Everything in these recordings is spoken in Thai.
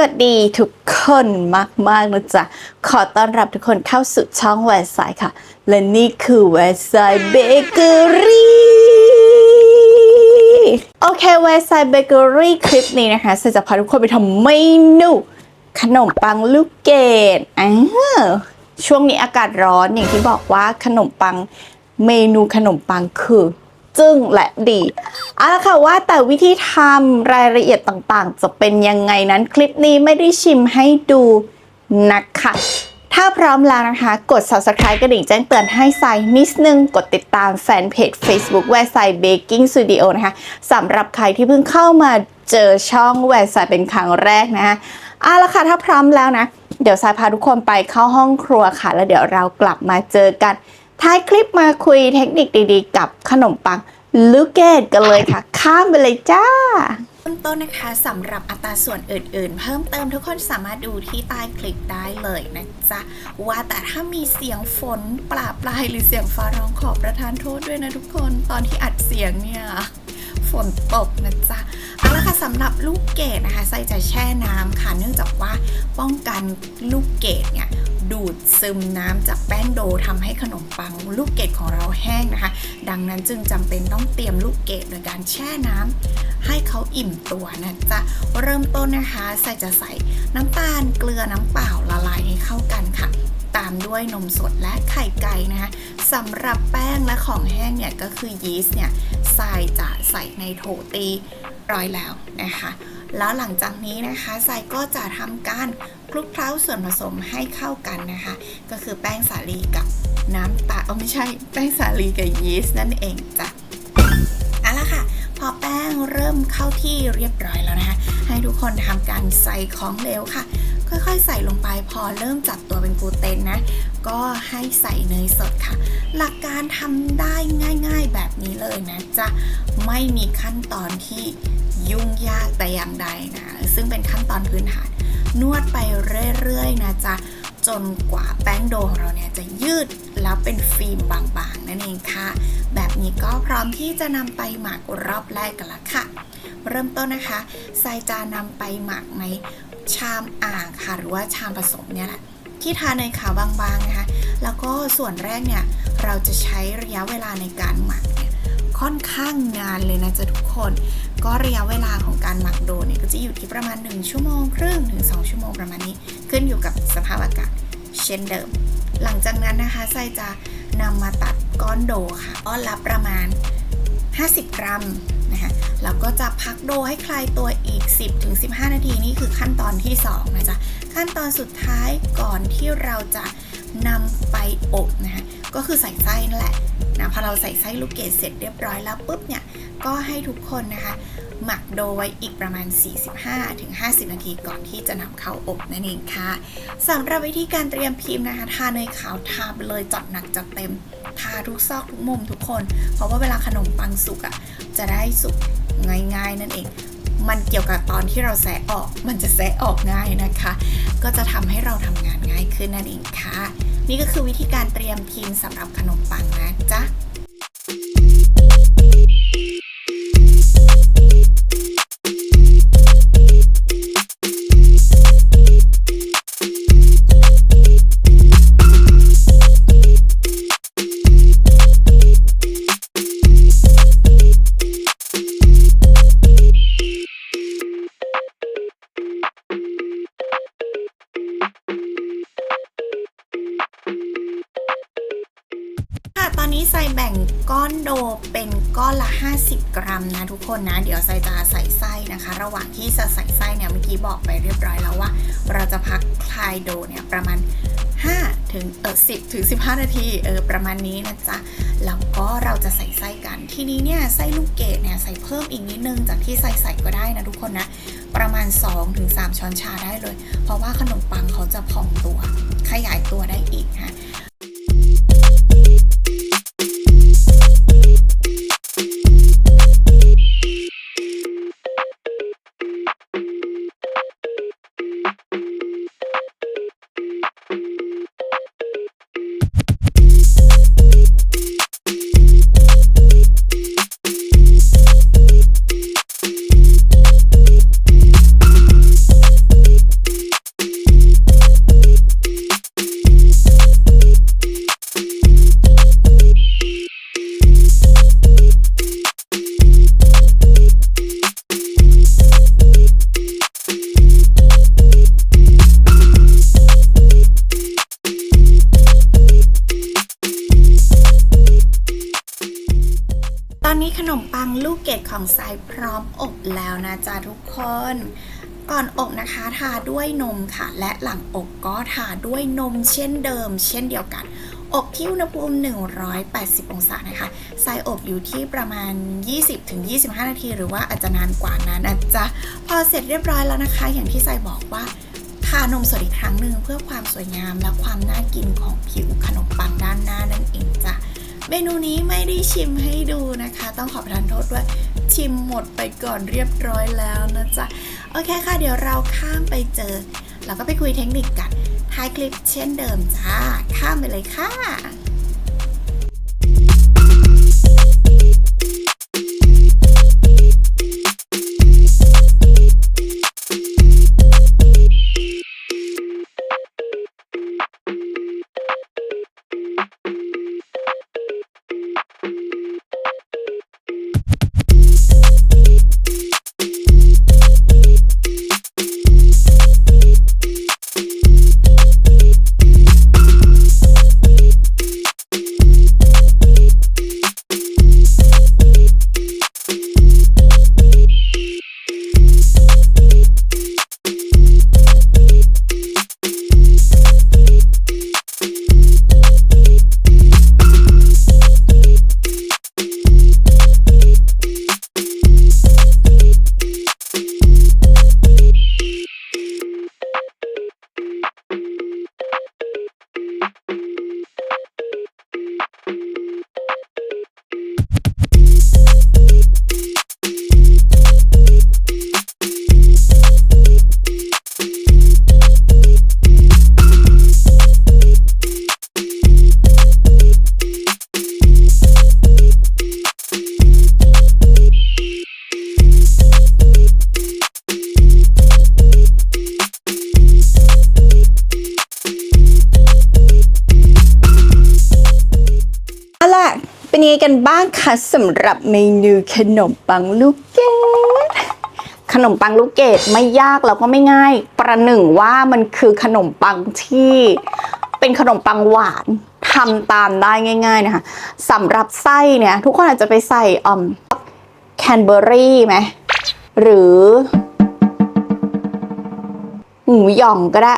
วัสดีทุกคนมากๆนะจ๊ะ ขอต้อนรับทุกคนเข้าสู่ช่องแวร์ไซค่ะ และนี่คือแวร์ไซเบเกอรี่โอเคแวร์ไซเบเกอรี่คลิปนี้นะคะเซจะพาทุกคนไปทำเมนูขนมปังลูกเกดอ่าช่วงนี้อากาศร้อนอย่างที่บอกว่าขนมปังเมนูขนมปังคือ จึ้งและดีเอาละค่ะว่าแต่วิธีทำรายละเอียดต่างๆ จะเป็นยังไงนั้นคลิปนี้ไม่ได้ชิมให้ดูนะคะถ้าพร้อมแล้วนะคะ กด subscribe กระดิ่งแจ้งเตือนให้ใส่นิดนึง กดติดตามแฟนเพจ Facebook แวร์ไซเบกกิ้งสตูดิโอนะคะสำหรับใครที่เพิ่งเข้ามาเจอช่องแวร์ไซเป็นครั้งแรกนะคะเอาละค่ะ ถ้าพร้อมแล้วนะ เดี๋ยวสายพาทุกคนไปเข้าห้องครัวค่ะ แล้วเดี๋ยวเรากลับมาเจอกัน ท้ายคลิปมาคุยเทคนิคดีๆ กับขนมปังลูกเกดกันเลยค่ะ ข้ามไปเลยจ้าเริ่มต้นนะคะสำหรับอัตราส่วนอื่นๆ เพิ่มเติมทุกคนสามารถดูที่ใต้คลิปได้เลยนะจ๊ะว่าแต่ถ้ามีเสียงฝนปลาปลายหรือเสียงฟ้าร้องขอประทานโทษด้วยนะทุกคนตอนที่อัดเสียงเนี่ยฝนตกนะจ๊ะเอาละค่ะสำหรับลูกเกดนะคะใส่จะแช่น้ำค่ะเนื่องจากว่าป้องกันลูกเกดเนี่ย ดูดซึมน้ำจากแป้งโดทำให้ขนมปังลูกเกดของเราแห้งนะคะ ดังนั้นจึงจำเป็นต้องเตรียมลูกเกดโดยการแช่น้ำให้เขาอิ่มตัวนะจ๊ะเริ่มต้นนะคะใส่จะใส่น้ำตาลเกลือน้ำเปล่าละลายให้เข้ากันค่ะตามด้วยนมสดและไข่ไก่นะคะสำหรับแป้งและของแห้งเนี่ยก็คือยีสต์เนี่ยทรายจะใส่ในโถตีร้อยแล้วนะคะ แล้วหลังจากนี้นะคะทรายก็จะทำการคลุกเคล้าส่วนผสมให้เข้ากันนะคะ ก็คือแป้งสาลีกับน้ำตาลเออไม่ใช่แป้งสาลีกับยีสต์นั่นเองจ้ะเอาละค่ะ พอแป้งเริ่มเข้าที่เรียบร้อยแล้วนะคะ ให้ทุกคนทำการใส่ของเหลวค่ะ ค่อยๆ ใส่ลงไปพอเริ่มจับตัวเป็นกูเตนนะ ก็ให้ใส่เนยสดค่ะ หลักการทำได้ง่าย ๆแบบนี้เลยนะจะไม่มีขั้นตอนที่ ยุ่งยากแต่อย่างใดนะ ซึ่งเป็นขั้นตอนพื้นฐาน นวดไปเรื่อยๆนะจ๊ะ จนกว่าแป้งโดของเราเนี่ยจะยืดแล้วเป็นฟิล์มบางๆ นั่นเองค่ะ แบบนี้ก็พร้อมที่จะนำไปหมักรอบแรกกันละค่ะ เริ่มต้นนะคะทรายจะนำไปหมักในชามอ่างค่ะ หรือว่าชามผสมเนี่ยแหละที่ทาเนขาวบางๆนะคะ แล้วก็ส่วนแรกเนี่ย เราจะใช้ระยะเวลาในการหมักเนี่ยค่อนข้างนานเลยนะจ๊ะทุกคน ก็ระยะเวลาของการหมักโดเนี่ยก็จะอยู่ที่ประมาณ 1 ชั่วโมงครึ่งถึง 2 ชั่วโมงประมาณนี้ ขึ้นอยู่กับสภาพอากาศเช่นเดิม หลังจากนั้นนะคะไซจะนำมาตัดก้อนโดค่ะก้อนละประมาณ 50 กรัมนะคะแล้วก็จะพักโดให้คลายตัวอีก 10-15 นาทีนี่คือขั้นตอนที่ 2 นะจ๊ะ ขั้นตอนสุดท้ายก่อนที่เราจะนำไปอบนะคะก็คือใส่ไส้นั่นแหละนะพอเราใส่ไส้ลูกเกดเสร็จเรียบร้อยแล้วปุ๊บเนี่ย ก็ให้ทุกคนนะคะ หมักโดไว้อีกประมาณ 45-50 นาทีก่อนที่จะนำเข้าอบนั่นเองค่ะสำหรับวิธีการเตรียมพิมพ์นะคะ ทาเนยขาวทาไปเลยจัดหนักจัดเต็ม ทาทุกซอกทุกมุมทุกคน เพราะว่าเวลาขนมปังสุกอะ่ะจะได้สุกง่ายๆ นั่นเองมันเกี่ยวกับตอนที่เราแสะออก มันจะแสะออกง่ายนะคะ ก็จะทำให้เราทำงานง่ายขึ้นนั่นเองค่ะ นี่ก็คือวิธีการเตรียมพิมพ์สำหรับขนมปังนะจ๊ะ โดเป็นก้อนละ 50 กรัมนะทุกคนนะ เดี๋ยวใส่จะใส่ไส้นะคะ ระหว่างที่จะใส่ไส้เนี่ยเมื่อกี้บอกไปเรียบร้อยแล้วว่า เราจะพักคลายโดเนี่ยประมาณ5ถึงเออ10 ถึง 15 นาทีเออประมาณนี้นะจ๊ะ แล้วก็เราจะใส่ไส้กัน ทีนี้เนี่ยไส้ลูกเกดเนี่ยใส่เพิ่มอีกนิดนึงจากที่ใส่ใส่ก็ได้นะทุกคนนะ ประมาณ 2-3ถึง3ช้อนชาได้เลย เพราะว่าขนมปังเขาจะพองตัว ขยายตัวได้อีกนะ อนนี้ขนมปังลูกเกดของทรายพร้อมอบแล้วนะจ๊ะทุกคน ก่อนอบนะคะทาด้วยนมค่ะ และหลังอบก็ทาด้วยนมเช่นเดิม เช่นเดียวกัน อบที่อุณหภูมิ 180 องศานะคะทรายอบอยู่ที่ประมาณ 20-25 นาที หรือว่าอาจจะนานกว่านั้นนะจ๊ะพอเสร็จเรียบร้อยแล้วนะคะ อย่างที่ทรายบอกว่าทานมสดอีกครั้งหนึ่งเพื่อความสวยงามและความน่ากินของผิวขนมปังด้านหน้านั่นเองจ้ะ เมนูนี้ไม่ได้ชิมให้ดูนะคะ ต้องขอประทานโทษด้วยชิมหมดไปก่อนเรียบร้อยแล้วนะจ๊ะ โอเคค่ะ เดี๋ยวเราข้ามไปเจอแล้วก็ไปคุยเทคนิคกันท้ายคลิปเช่นเดิมจ้า ข้ามไปเลยค่ะ กันบ้างคะสำหรับเมนูขนมปังลูกเกดขนมปังลูกเกดไม่ยากแล้วก็ไม่ง่าย ประหนึ่งว่ามันคือขนมปังที่เป็นขนมปังหวานทำตามได้ง่าย ๆนะคะสำหรับไส้เนี่ย ทุกคนอาจจะไปใส่อมแคนเบอรี่ไหมหรือหมูหยองก็ได้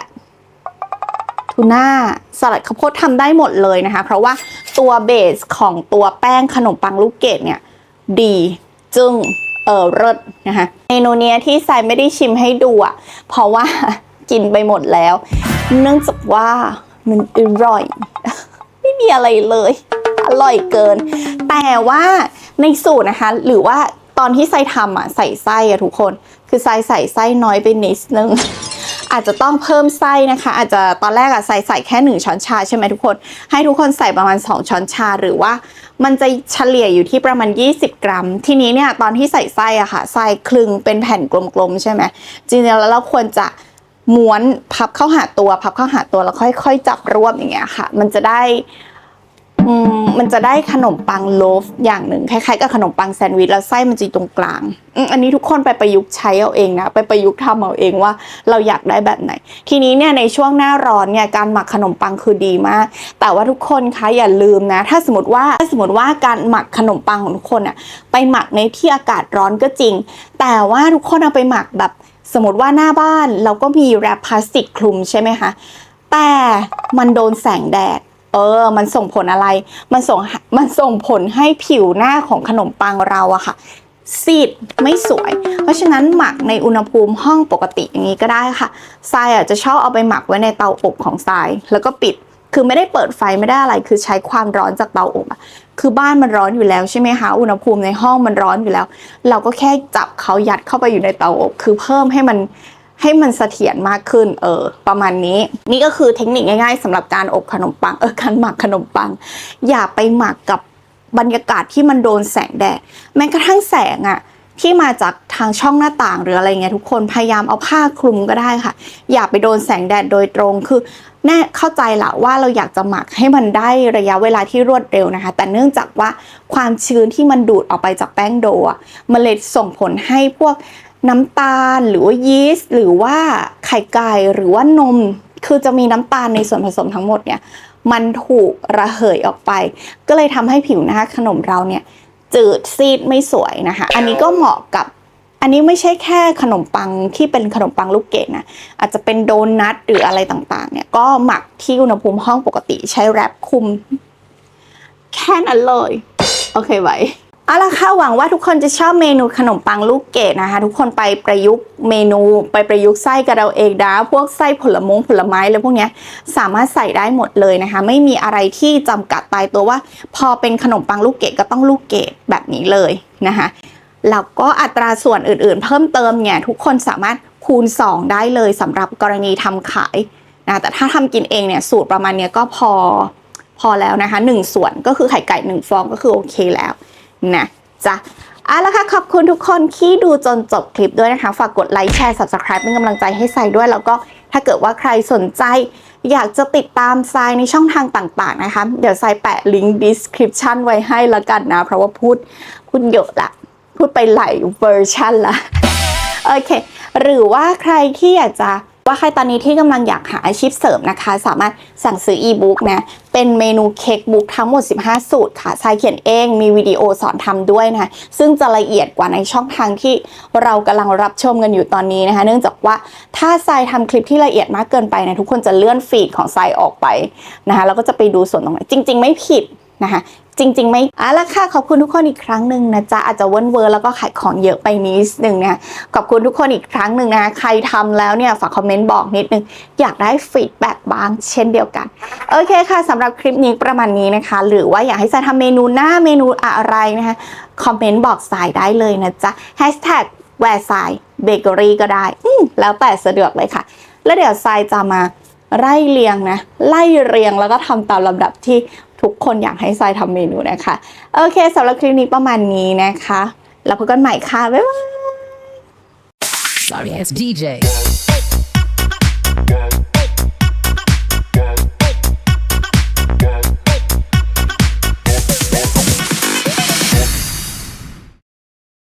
ทูน่าสลัดข้าวโพดทำได้หมดเลยนะคะ เพราะว่าตัวเบสของตัวแป้งขนมปังลูกเกดเนี่ย ดีจึงเออเลิศนะคะเมนูเนี้ยที่ใส่ไม่ได้ชิมให้ดูอะ เพราะว่ากินไปหมดแล้ว เนื่องจากว่ามันอร่อย ไม่มีอะไรเลย อร่อยเกิน แต่ว่าในสูตรนะคะ หรือว่าตอนที่ใส่ทำอะใส่ไส้อะทุกคน คือใส่ใส่ไส้น้อยไปนิดนึง อาจจะต้องเพิ่มไส้นะคะ อาจจะตอนแรกอะใส่ใส่แค่หนึ่งช้อนชาใช่ไหมทุกคน ให้ทุกคนใส่ประมาณ 2 ช้อนชาหรือว่ามันจะเฉลี่ยอยู่ที่ประมาณ 20 กรัม ทีนี้เนี่ยตอนที่ใส่ไส้อะค่ะใส่คลึงเป็นแผ่นกลมๆใช่ไหมจริงๆแล้วเราควรจะม้วนพับเข้าหาตัว พับเข้าหาตัวแล้วค่อยๆ จับรวบอย่างเงี้ยค่ะ มันจะได้ มันจะได้ขนมปังโลฟอย่างหนึ่งคล้ายๆกับขนมปังแซนด์วิชแล้วไส้มันจะอยู่ตรงกลางอันนี้ทุกคนไปประยุกต์ใช้เอาเองนะไปประยุกต์ทำเอาเองว่าเราอยากได้แบบไหน ทีนี้เนี่ยในช่วงหน้าร้อนเนี่ยการหมักขนมปังคือดีมาก แต่ว่าทุกคนคะอย่าลืมนะ ถ้าสมมติว่าถ้าสมมติว่าการหมักขนมปังของทุกคนอะไปหมักในที่อากาศร้อนก็จริง แต่ว่าทุกคนเอาไปหมักแบบสมมติว่าหน้าบ้านเราก็มีแรปพลาสติกคลุมใช่ไหมคะแต่มันโดนแสงแดด เออ มันส่งผลอะไร มันส่ง มันส่งผลให้ผิวหน้าของขนมปังเราอะค่ะ ซีดไม่สวย เพราะฉะนั้นหมักในอุณหภูมิห้องปกติอย่างนี้ก็ได้ค่ะทรายอะจะชอบเอาไปหมักไว้ในเตาอบของทรายแล้วก็ปิด คือไม่ได้เปิดไฟไม่ได้อะไร คือใช้ความร้อนจากเตาอบอะคือบ้านมันร้อนอยู่แล้วใช่ไหมคะ อุณหภูมิในห้องมันร้อนอยู่แล้ว เราก็แค่จับเขายัดเข้าไปอยู่ในเตาอบ คือเพิ่มให้มัน ให้มันเสถียรมากขึ้นเออประมาณนี้ นี่ก็คือเทคนิคง่ายๆสำหรับการอบขนมปังเออการหมักขนมปัง อย่าไปหมักกับบรรยากาศที่มันโดนแสงแดดแม้กระทั่งแสงอะที่มาจากทางช่องหน้าต่างหรืออะไรเงี้ยทุกคนพยายามเอาผ้าคลุมก็ได้ค่ะ อย่าไปโดนแสงแดดโดยตรงคือแน่เข้าใจละว่าเราอยากจะหมักให้มันได้ระยะเวลาที่รวดเร็วนะคะ แต่เนื่องจากว่าความชื้นที่มันดูดออกไปจากแป้งโดอะมันเลยส่งผลให้พวก น้ำตาลหรือว่ายีสต์หรือว่าไข่ไก่หรือว่านม คือจะมีน้ำตาลในส่วนผสมทั้งหมดเนี่ยมันถูกระเหยออกไป ก็เลยทำให้ผิวหน้าขนมเราเนี่ยจืดซีดไม่สวยนะคะ อันนี้ก็เหมาะกับอันนี้ไม่ใช่แค่ขนมปังที่เป็นขนมปังลูกเกดนะ อาจจะเป็นโดนัทหรืออะไรต่างๆ เนี่ย ก็หมักที่อุณหภูมิห้องปกติใช้แรปคุม แค่นั้นเลย โอเคไว้ เอาละค่ะหวังว่าทุกคนจะชอบเมนูขนมปังลูกเกดนะคะ ทุกคนไปประยุกต์เมนูไปประยุกต์ไส้กับเราเองนะพวกไส้ผลมงผลไม้อะไรพวกนี้สามารถใส่ได้หมดเลยนะคะ ไม่มีอะไรที่จำกัดตายตัวว่า พอเป็นขนมปังลูกเกดก็ต้องลูกเกดแบบนี้เลยนะคะแล้วก็อัตราส่วนอื่นๆ เพิ่มเติมเนี่ยทุกคนสามารถคูณ 2 ได้เลยสำหรับกรณีทำขายนะแต่ถ้าทำกินเองเนี่ยสูตรประมาณนี้ก็พอพอแล้วนะคะ 1 ส่วนก็คือไข่ไก่ 1 ฟองก็คือโอเคแล้ว นะจ๊ะเอาละค่ะขอบคุณทุกคนที่ดูจนจบคลิปด้วยนะคะ ฝากกดไลค์แชร์ subscribe เป็นกำลังใจให้ใส่ด้วย แล้วก็ถ้าเกิดว่าใครสนใจ อยากจะติดตามทรายในช่องทางต่างๆนะคะ เดี๋ยวทรายแปะลิงก์ description ไว้ให้ละกันนะ เพราะว่าพูดพูดเยอะละ พูดไปหลายเวอร์ชันละ โอเค หรือว่าใครที่อยากจะ ว่าใครตอนนี้ที่กำลังอยากหาอาชีพเสริมนะคะ สามารถสั่งซื้ออีบุ๊กนะ เป็นเมนูเค้กบุ๊กทั้งหมด 15 สูตรค่ะทรายเขียนเอง มีวิดีโอสอนทำด้วยนะคะ ซึ่งจะละเอียดกว่าในช่องทางที่เรากำลังรับชมกันอยู่ตอนนี้นะคะ เนื่องจากว่าถ้าทรายทำคลิปที่ละเอียดมากเกินไปนะทุกคนจะเลื่อนฟีดของทรายออกไปนะคะแล้วก็จะไปดูส่วนตรงไหนจริง ๆ ไม่ผิด นะคะจริง ๆ ไม่อาละค่ะ ขอบคุณทุกคนอีกครั้งหนึ่งนะจ๊ะ อาจจะเว้นเวอร์แล้วก็ขายของเยอะไปนิดนึงนะขอบคุณทุกคนอีกครั้งหนึ่งนะใครทำแล้วเนี่ยฝากคอมเมนต์บอกนิดนึง อยากได้ฟีดแบ็กบ้างเช่นเดียวกัน โอเคค่ะสำหรับคลิปนี้ประมาณนี้นะคะ หรือว่าอยากให้ทรายทำเมนูหน้าเมนูอะไรนะคะคอมเมนต์บอกทรายได้เลยนะจ๊ะ hashtag แวร์ทรายเบเกอรี่ก็ได้แล้วแต่สะดวกเลยค่ะ แล้วเดี๋ยวทรายจะมา ไล่เรียงนะ ไล่เรียงแล้วก็ทำตามลำดับที่ทุกคนอยากให้ทรายทำเมนูนะคะ โอเคสำหรับคลิปนี้ประมาณนี้นะคะ แล้วพบกันใหม่ค่ะ บ๊ายบาย Sorry as DJ.